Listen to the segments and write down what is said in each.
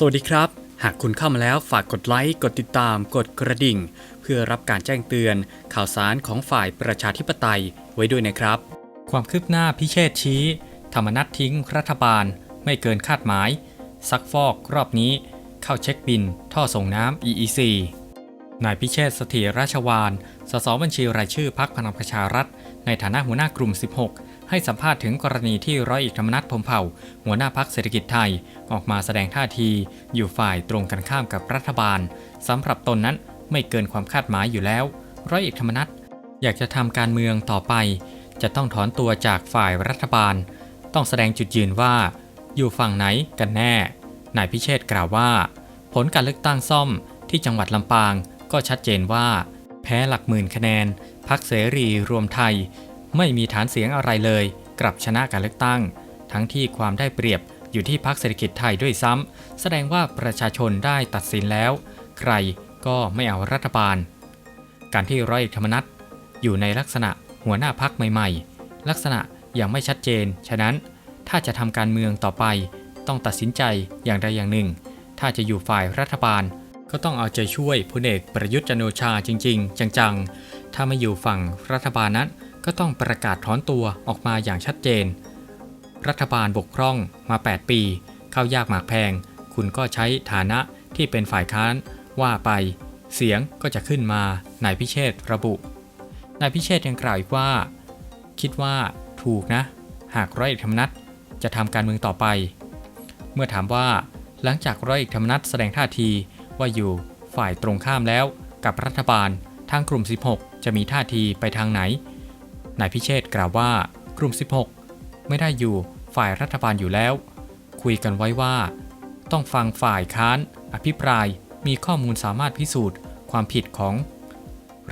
สวัสดีครับ หากคุณเข้ามาแล้วฝากกดไลค์ กดติดตาม กดกระดิ่ง เพื่อรับการแจ้งเตือน ข่าวสารของฝ่ายประชาธิปไตยไว้ด้วยนะครับ ความคืบหน้าพิเชษชี้ ธรรมนัตทิ้งรัฐบาล ไม่เกินคาดหมาย ซักฟอกรอบนี้ เข้าเช็คบิน ท่อส่งน้ำ EEC นายพิเชษสถีรราชวาน สสบัญชีรายชื่อพักพลังประชารัฐ ในฐานะหัวหน้ากลุ่ม 16 ให้สัมภาษณ์ถึงกรณีที่ร้อยเอกธรรมนัฐพรมเผ่า หัวหน้าพักเศรษฐกิจไทย ออกมาแสดงท่าที อยู่ฝ่ายตรงกันข้ามกับรัฐบาลสำหรับตนนั้นไม่เกินความคาดหมายอยู่แล้ว ร้อยเอกธรรมนัฐอยากจะทำการเมืองต่อไป จะต้องถอนตัวจากฝ่ายรัฐบาล ต้องแสดงจุดยืนว่า อยู่ฝั่งไหนกันแน่นายพิเชษกล่าวว่า ผลการเลือกตั้งซ่อมที่จังหวัดลำปางก็ชัดเจนว่า แพ้หลักหมื่นคะแนนพักเสรีรวมไทย ไม่มีฐานเสียงอะไรเลย กลับชนะการเลือกตั้ง ทั้งที่ความได้เปรียบอยู่ที่พักเศรษฐกิจไทยด้วยซ้ำแสดงว่าประชาชนได้ตัดสินแล้ว ใครก็ไม่เอารัฐบาล การที่ร้อยเอกธรรมนัฐอยู่ในลักษณะหัวหน้าพักใหม่ ๆ ลักษณะยังไม่ชัดเจน ฉะนั้นถ้าจะทำการเมืองต่อไป ต้องตัดสินใจอย่างใดอย่างหนึ่ง ถ้าจะอยู่ฝ่ายรัฐบาล ก็ต้องเอาใจช่วยพลเอกประยุทธ์จันโอชาจริง ๆ จังๆ ถ้าไม่อยู่ฝั่งรัฐบาลนั้น ก็ต้องประกาศถอนตัวออกมาอย่างชัดเจน รัฐบาลบกพร่องมา 8 ปี เข้ายากหมากแพง คุณก็ใช้ฐานะที่เป็นฝ่ายค้านว่าไป เสียงก็จะขึ้นมานายพิเชษระบุนายพิเชษยังกล่าวอีกว่า คิดว่าถูกนะ หากร้อยเอกธรรมนัฐจะทำการเมืองต่อไป เมื่อถามว่าหลังจากร้อยเอกธรรมนัฐแสดงท่าทีว่าอยู่ฝ่ายตรงข้ามแล้วกับรัฐบาลทางกลุ่ม 16 จะมีท่าทีไปทางไหน นายพิเชษกล่าวว่ากลุ่ม 16 ไม่ได้อยู่ฝ่ายรัฐบาลอยู่แล้ว คุยกันไว้ว่า ต้องฟังฝ่ายค้าน อภิปรายมีข้อมูลสามารถพิสูจน์ ความผิดของ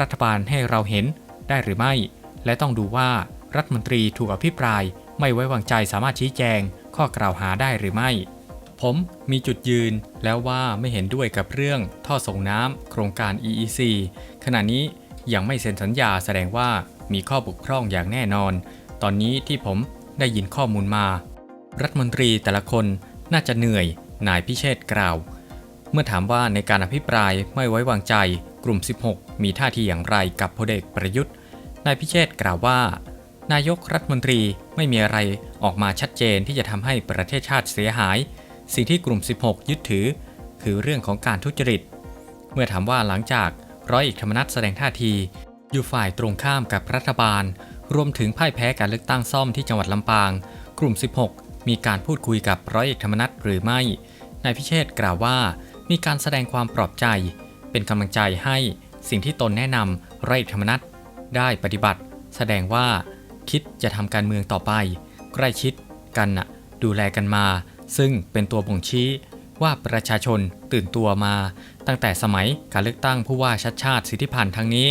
รัฐบาลให้เราเห็นได้หรือไม่ และต้องดูว่ารัฐมนตรีถูกอภิปรายไม่ไว้วางใจสามารถชี้แจง ข้อกล่าวหาได้หรือไม่ ผมมีจุดยืนแล้วว่าไม่เห็นด้วยกับเรื่องท่อส่งน้ำโครงการ EEC ขณะนี้ยังไม่เซ็นสัญญาแสดงว่า มีข้อบกพร่องอย่างแน่นอน ตอนนี้ที่ผมได้ยินข้อมูลมา รัฐมนตรีแต่ละคนน่าจะเหนื่อย นายพิเชษกล่าว เมื่อถามว่าในการอภิปรายไม่ไว้วางใจกลุ่ม 16 มีท่าทีอย่างไรกับพลเอกประยุทธ์ นายพิเชษกล่าวว่า นายกรัฐมนตรีไม่มีอะไรออกมาชัดเจนที่จะทำให้ประเทศชาติเสียหาย สิ่งที่กลุ่ม 16 ยึดถือ คือเรื่องของการทุจริต เมื่อถามว่าหลังจากร้อยเอกธรรมนัฐแสดงท่าที อยู่ฝ่ายตรงข้ามกับรัฐบาล รวมถึงพ่ายแพ้การเลือกตั้งซ่อมที่จังหวัดลำปาง กลุ่ม 16 มีการพูดคุยกับร้อยเอกธรรมนัฐหรือไม่ นายพิเชษกล่าวว่ามีการแสดงความปลอบใจ เป็นกำลังใจให้สิ่งที่ตนแนะนำร้อยเอกธรรมนัฐได้ปฏิบัติ แสดงว่าคิดจะทำการเมืองต่อไป ใกล้ชิดกันนะดูแลกันมา ซึ่งเป็นตัวบ่งชี้ว่าประชาชนตื่นตัวมา ตั้งแต่สมัยการเลือกตั้งผู้ว่าชัดชาติสิทธิพันธ์ทั้งนี้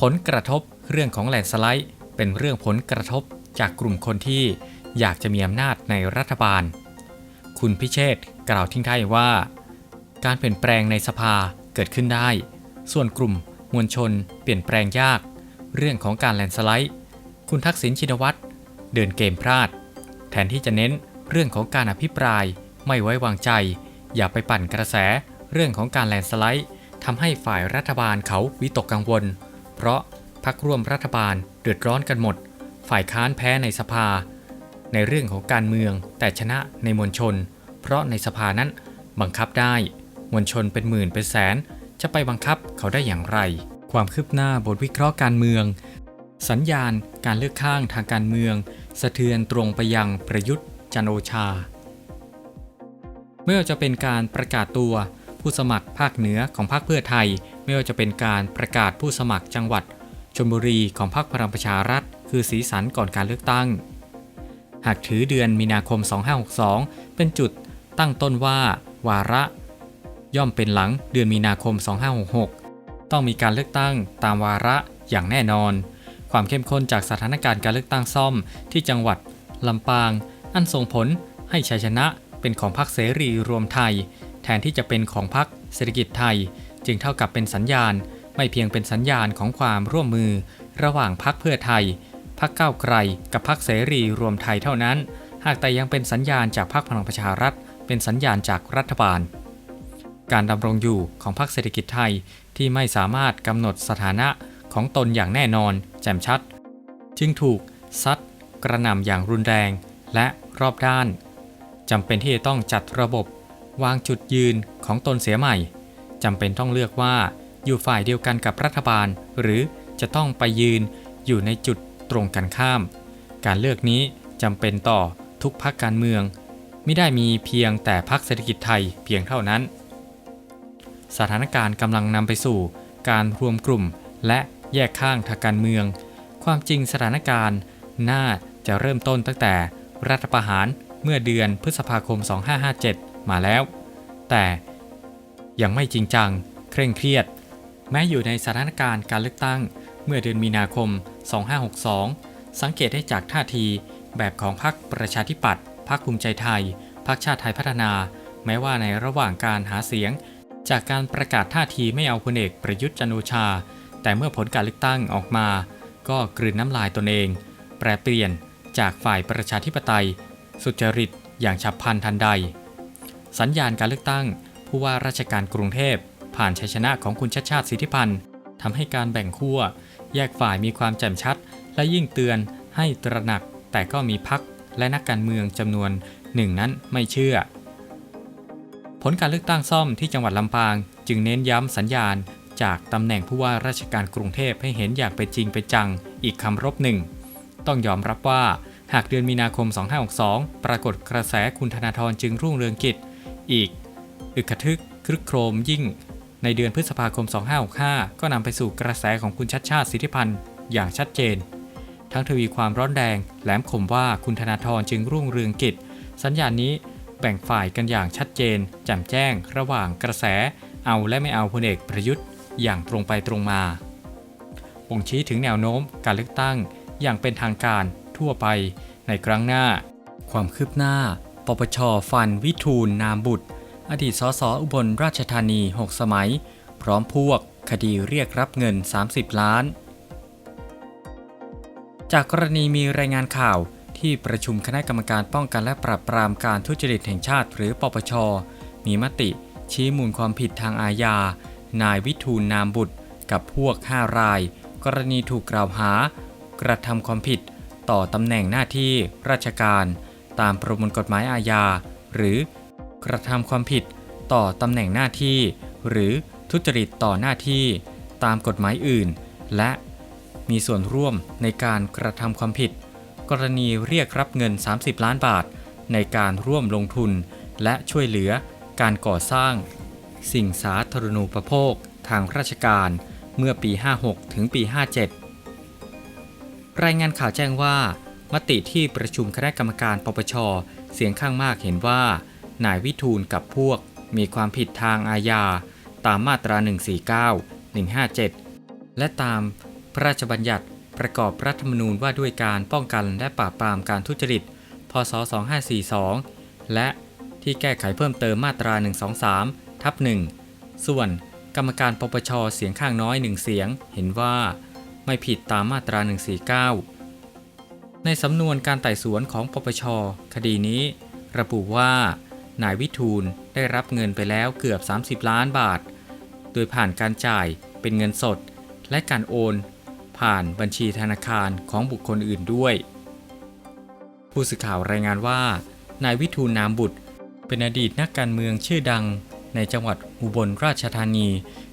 ผลกระทบเรื่องของแลนสไลด์ เป็นเรื่องผลกระทบจากกลุ่มคนที่อยากจะมีอำนาจในรัฐบาล คุณพิเชษฐ์กล่าวทิ้งท้ายว่า การเปลี่ยนแปลงในสภาเกิดขึ้นได้ ส่วนกลุ่มมวลชน เปลี่ยนแปลงยาก เรื่องของการแลนสไลด์ คุณทักษิณชินวัตรเดินเกมพลาด แทนที่จะเน้นเรื่องของการอภิปรายไม่ไว้วางใจ อย่าไปปั่นกระแสเรื่องของการแลนสไลด์ทำให้ฝ่ายรัฐบาลเขาวิตกกังวล เพราะพักร่วมรัฐบาลเดือดร้อนกันหมด ฝ่ายค้านแพ้ในสภา ในเรื่องของการเมืองแต่ชนะในมวลชน เพราะในสภานั้นบังคับได้ มวลชนเป็นหมื่นเป็นแสน จะไปบังคับเขาได้อย่างไร ความคืบหน้าบทวิเคราะห์การเมือง สัญญาณการเลือกข้างทางการเมือง สะเทือนตรงไปยังประยุทธ์จันโอชาไม่ว่าจะเป็นการประกาศตัวผู้สมัครภาคเหนือของพรรคเพื่อไทย ไม่ว่าจะเป็นการประกาศผู้สมัครจังหวัดชลบุรีของพรรคพลังประชารัฐ คือสีสันก่อนการเลือกตั้ง หากถือเดือนมีนาคม 2562 เป็นจุดตั้งต้นว่า วาระ ย่อมเป็นหลังเดือนมีนาคม 2566 ต้องมีการเลือกตั้งตามวาระอย่างแน่นอน ความเข้มข้นจากสถานการณ์การเลือกตั้งซ่อมที่จังหวัดลำปาง อันส่งผลให้ชัยชนะเป็นของพรรคเสรีรวมไทย แทนที่จะเป็นของพรรคเศรษฐกิจไทย จึงเท่ากับเป็นสัญญาณ ไม่เพียงเป็นสัญญาณของความร่วมมือ ระหว่างพรรคเพื่อไทยพรรคก้าวไกล กับพรรคเสรีรวมไทยเท่านั้น หากแต่ยังเป็นสัญญาณจากพรรคพลังประชารัฐ เป็นสัญญาณจากรัฐบาล การดำรงอยู่ของพรรคเศรษฐกิจไทยที่ไม่สามารถกำหนดสถานะของตนอย่างแน่นอน แจ่มชัด จึงถูกซัดกระหน่ำอย่างรุนแรง และรอบด้านจำเป็นที่จะต้องจัดระบบ วางจุดยืนของตนเสียใหม่ จำเป็นต้องเลือกว่า อยู่ฝ่ายเดียวกันกับรัฐบาล หรือจะต้องไปยืนอยู่ในจุดตรงกันข้าม การเลือกนี้จำเป็นต่อทุกพักการเมือง ไม่ได้มีเพียงแต่พักเศรษฐกิจไทยเพียงเท่านั้น สถานการณ์กำลังนำไปสู่การรวมกลุ่มและแยกข้างทางการเมือง ความจริงสถานการณ์น่าจะเริ่มต้นตั้งแต่รัฐประหารเมื่อเดือนพฤษภาคม 2557 มาแล้ว แต่ ยังไม่จริงจัง เคร่งเครียด แม้อยู่ในสถานการณ์การเลือกตั้ง เมื่อเดือนมีนาคม 2562 สังเกตได้จากท่าที แบบของพรรคประชาธิปัตย์พรรคภูมิใจไทยพรรคชาติไทยพัฒนา แม้ว่าในระหว่างการหาเสียง จากการประกาศท่าทีไม่เอาพลเอกประยุทธ์จันโอชา แต่เมื่อผลการเลือกตั้งออกมา ก็กลืนน้ำลายตนเอง แปรเปลี่ยนจากฝ่ายประชาธิปไตย สุจริตอย่างฉับพลันทันใด สัญญาณการเลือกตั้ง ผู้ว่าราชการกรุงเทพ ผ่านชัยชนะของคุณชัดชาติสิทธิพันธ์ทำให้การแบ่งขั้วแยกฝ่ายมีความแจ่มชัด และยิ่งเตือนให้ตระหนัก แต่ก็มีพักและนักการเมืองจำนวนหนึ่งนั้นไม่เชื่อ ผลการเลือกตั้งซ่อมที่จังหวัดลำปาง จึงเน้นย้ำสัญญาณ จากตำแหน่งผู้ว่าราชการกรุงเทพให้เห็นอย่างเป็นจริงเป็นจัง อีกคำรบหนึ่ง ต้องยอมรับว่าหากเดือนมีนาคม 2562 ปรากฏกระแสคุณธนาธรจึงรุ่งเรืองกิจ อีก อึกกระทึกครึกโครมยิ่ง ในเดือนพฤษภาคม 2565 ก็นำไปสู่กระแสของคุณชัดชาติสิทธิพันธ์อย่างชัดเจน ทั้งทวีความร้อนแรงแหลมคมว่าคุณธนาธรจึงรุ่งเรืองกิจ สัญญาณนี้แบ่งฝ่ายกันอย่างชัดเจนแจ่มแจ้ง ระหว่างกระแส เอาและไม่เอาพลเอกประยุทธ์ อย่างตรงไปตรงมาบ่งชี้ถึงแนวโน้มการเลือกตั้งอย่างเป็นทางการทั่วไปในครั้งหน้า ความคืบหน้า ปปช ฟัน วิทูลนามบุตร อดีตสสอุบลราชธานี 6 สมัย พร้อมพวกคดีเรียกรับเงิน 30 ล้าน จากกรณีมีรายงานข่าวที่ประชุมคณะกรรมการป้องกันและปราบปรามการทุจริตแห่งชาติ หรือปปช มีมติ ชี้มูลความผิดทางอาญา นายวิทูลนามบุตร กับพวก 5 ราย กรณีถูกกล่าวหา กระทำความผิด ต่อตำแหน่งหน้าที่ราชการ ตามประมวลกฎหมายอาญา หรือ กระทำความผิดต่อตำแหน่งหน้าที่ หรือทุจริตต่อหน้าที่ ตามกฎหมายอื่น และมีส่วนร่วมในการกระทำความผิด กรณีเรียกรับเงิน 30 ล้านบาท ในการร่วมลงทุน และช่วยเหลือการก่อสร้าง สิ่งสาธารณูปโภค ทางราชการเมื่อปี 56 ถึงปี 57 รายงานข่าวแจ้งว่า มติที่ประชุมคณะกรรมการปปช เสียงข้างมากเห็นว่า นายวิทูลกับพวกมีความผิดทางอาญา ตามมาตรา 149 157 และตามพระราชบัญญัติประกอบรัฐธรรมนูญว่าด้วยการป้องกันและปราบปรามการทุจริต พศ 2542 และที่แก้ไขเพิ่มเติมมาตรา 123 ทับ 1 ส่วนกรรมการปปชเสียงข้างน้อยหนึ่งเสียง เห็นว่าไม่ผิดตามมาตรา 149 ในสำนวนการไต่สวนของปปช คดีนี้ ระบุว่า นายวิทูลได้รับเงินไปแล้วเกือบ 30 ล้านบาท โดยผ่านการจ่ายเป็นเงินสด และการโอน ผ่านบัญชีธนาคารของบุคคลอื่นด้วย ผู้สื่อข่าวรายงานว่า นายวิทูลนามบุตร เป็นอดีตนักการเมืองชื่อดัง ในจังหวัดอุบลราชธานี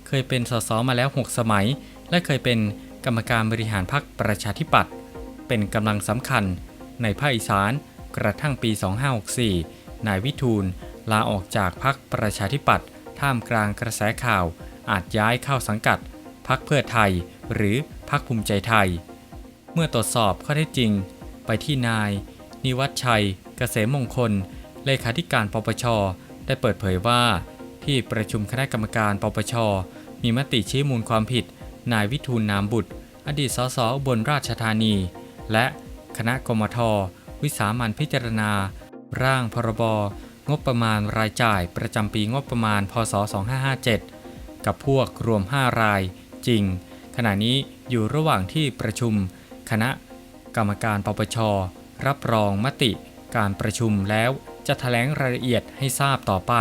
เคยเป็นสสมาแล้ว 6 สมัย และเคยเป็นกรรมการบริหารพรรคประชาธิปัตย์เป็นกำลังสำคัญในภาคอีสานกระทั่งปี 2564 นายวิทูลลาออกจากพรรคประชาธิปัตย์ท่ามกลางกระแสข่าว อาจย้ายเข้าสังกัดพรรคเพื่อไทย หรือพรรคภูมิใจไทย เมื่อตรวจสอบข้อเท็จจริง ไปที่นาย นิวัฒชัย เกษมมงคล เลขาธิการปปช ได้เปิดเผยว่า ที่ประชุมคณะกรรมการปปช มีมติชี้มูลความผิด นายวิทูลนามบุตร อดีตสสอุบลราชธานี และคณะกรมท วิสามันพิจารณา ร่างพรบงบประมาณรายจ่ายประจำปีงบประมาณ พศ 2557 กับพวกรวม 5 รายจริง ขณะนี้อยู่ระหว่างที่ประชุม คณะกรรมการปปช รับรองมติการประชุมแล้วจะแถลงรายละเอียดให้ทราบต่อไป